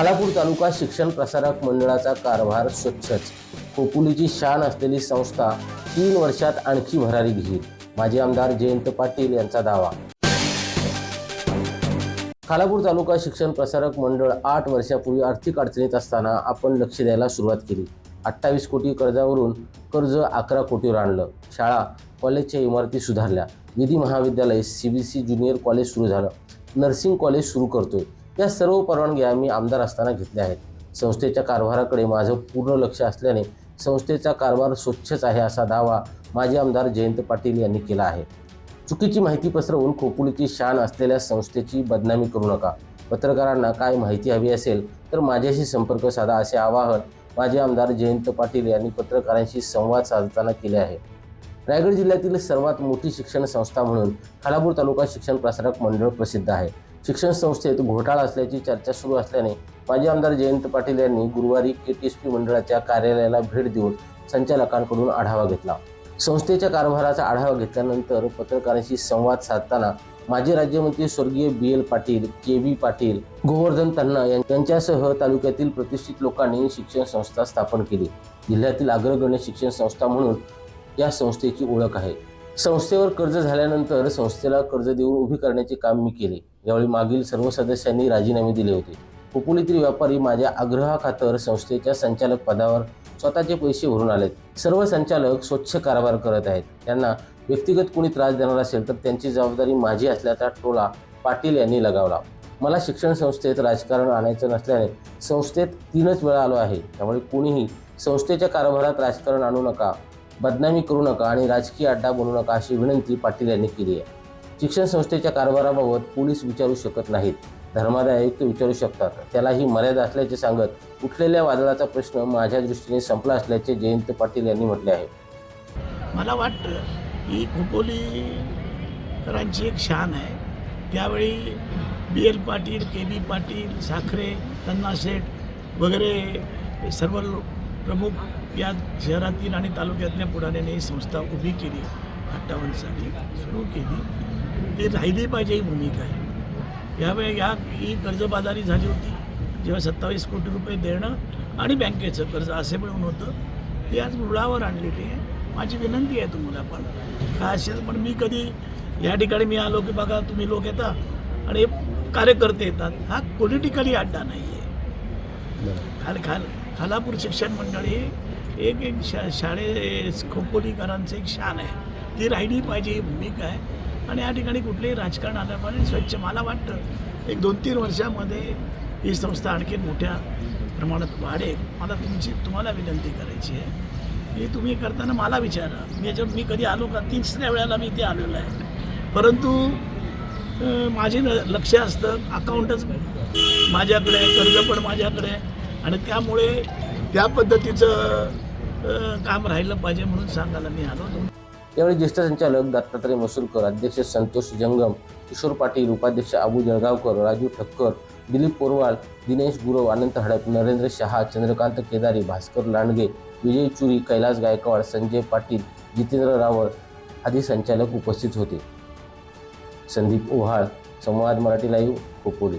खालापूर तालुका शिक्षण प्रसारक मंडळाचा कारभार स्वच्छच. कोकुलीची शान असलेली संस्था तीन वर्षात आणखी भरारी घेईल. माजी आमदार जयंत पाटील यांचा दावा. खालापूर तालुका शिक्षण प्रसारक मंडळ आठ वर्षापूर्वी आर्थिक अडचणीत असताना आपण लक्ष द्यायला सुरुवात केली. अठ्ठावीस कोटी कर्जावरून कर्ज अकरा कोटीवर आणलं. शाळा कॉलेजच्या इमारती सुधारल्या. विधी महाविद्यालय C B C junior college सुरू झालं. नर्सिंग कॉलेज सुरू करतोय. या सर्व परवानग्या मी आमदार असताना घेतल्या आहेत. संस्थेच्या कारभाराकडे माझं पूर्ण लक्ष असल्याने संस्थेचा कारभार स्वच्छच आहे असा दावा माजी आमदार जयंत पाटील यांनी केला आहे. चुकीची माहिती पसरवून खोपुलीची शान असलेल्या संस्थेची बदनामी करू नका. पत्रकारांना काय माहिती हवी असेल तर माझ्याशी संपर्क साधा असे आवाहन माजी आमदार जयंत पाटील यांनी पत्रकारांशी संवाद साधताना केले आहे. रायगड जिल्ह्यातील सर्वात मोठी शिक्षण संस्था म्हणून खालापूर तालुका शिक्षण प्रसारक मंडळ प्रसिद्ध आहे. शिक्षण संस्थेत घोटाळा असल्याची चर्चा सुरू असल्याने माजी आमदार जयंत पाटील यांनी गुरुवारी के टी एस पी मंडळाच्या कार्यालयाला भेट देऊन संचालकांकडून आढावा घेतला. संस्थेच्या कारभाराचा आढावा घेतल्यानंतर पत्रकारांशी संवाद साधताना माजी राज्यमंत्री स्वर्गीय B L Patil K B Patil Govardhan Tanna यां- यांच्यासह तालुक्यातील प्रतिष्ठित लोकांनी शिक्षण संस्था स्थापन केली. जिल्ह्यातील अग्रगण्य शिक्षण संस्था म्हणून या संस्थेची ओळख आहे. संस्थेवर कर्ज झाल्यानंतर संस्थेला कर्ज देऊन उभी करण्याचे काम मी केले. यावेळी मागील सर्व सदस्यांनी राजीनामे दिले होते. खोपोलीतील व्यापारी माझ्या आग्रहाखातर संस्थेच्या संचालक पदावर स्वतःचे पैसे भरून आलेत. सर्व संचालक स्वच्छ कारभार करत आहेत. त्यांना व्यक्तिगत कोणी त्रास देणार असेल तर त्यांची जबाबदारी माझी असल्याचा टोला पाटील यांनी लगावला. मला शिक्षण संस्थेत राजकारण आणायचं नसल्याने संस्थेत तीनच वेळा आलो आहे. त्यामुळे कोणीही संस्थेच्या कारभारात राजकारण आणू नका. बदनामी करू नका आणि राजकीय अड्डा बनू नका अशी विनंती पाटील यांनी केली आहे. शिक्षण संस्थेच्या कारभाराबाबत पोलीस विचारू शकत नाहीत. धर्मादाय आयुक्त विचारू शकतात. त्यालाही मर्यादा असल्याचे सांगत उठलेल्या वादळाचा प्रश्न माझ्या दृष्टीने संपला असल्याचे जयंत पाटील यांनी म्हटले आहे. मला वाटतं ही खोपोलीकरांची एक शान आहे. त्यावेळी B L Patil K B Patil Sakhare Tanna Sheth वगैरे सर्व प्रमुख या शहरातील आणि तालुक्यातल्या पुढाऱ्याने ही संस्था उभी केली अठ्ठावन्न साली सुरू केली. ती राहिली पाहिजे ही भूमिका आहे. यावेळी या ही कर्जबाजारी झाली होती जेव्हा सत्तावीस कोटी रुपये देणं आणि बँकेचं कर्ज असे मिळून होतं ते आज रुळावर आणलेली आहे. माझी विनंती आहे तुम्हाला पण काय असेल पण मी कधी या ठिकाणी मी आलो की बघा तुम्ही लोक येता आणि कार्यकर्ते येतात हा पॉलिटिकली अड्डा नाही आहे खाल खाल. खालापूर शिक्षण मंडळ हे एक एक शा शाळे खोपोलीकरांचं एक शान आहे. ती राहिली पाहिजे ही भूमिका आहे. आणि या ठिकाणी कुठलेही राजकारण आल्यामुळे स्वच्छ मला वाटतं एक दोन तीन वर्षामध्ये ही संस्था आणखी मोठ्या प्रमाणात वाढेल. मला तुमची तुम्हाला विनंती करायची आहे. हे तुम्ही करताना मला विचारा. मी याच्यावर मी कधी आलो का? तिसऱ्या वेळेला मी इथे आलेलो आहे. परंतु माझे ल- लक्ष असतं अकाउंटच माझ्याकडे कर्ज पण माझ्याकडे आहे. आणि त्यामुळे त्या पद्धतीचं काम राहिलं पाहिजे म्हणून सांगायला मी आलो यावेळी ज्येष्ठ संचालक दत्तात्रय मसूरकर अध्यक्ष संतोष जंगम किशोर पाटील उपाध्यक्ष आबू जळगावकर राजू ठक्कर दिलीप पोरवाल दिनेश गुरव अनंत हडप नरेंद्र शहा चंद्रकांत केदारी भास्कर लांडगे विजय चुरी कैलास गायकवाड संजय पाटील जितेंद्र रावळ आदी संचालक उपस्थित होते. संदीप ओहाळ संवाद मराठी लाईव्ह खोपोली.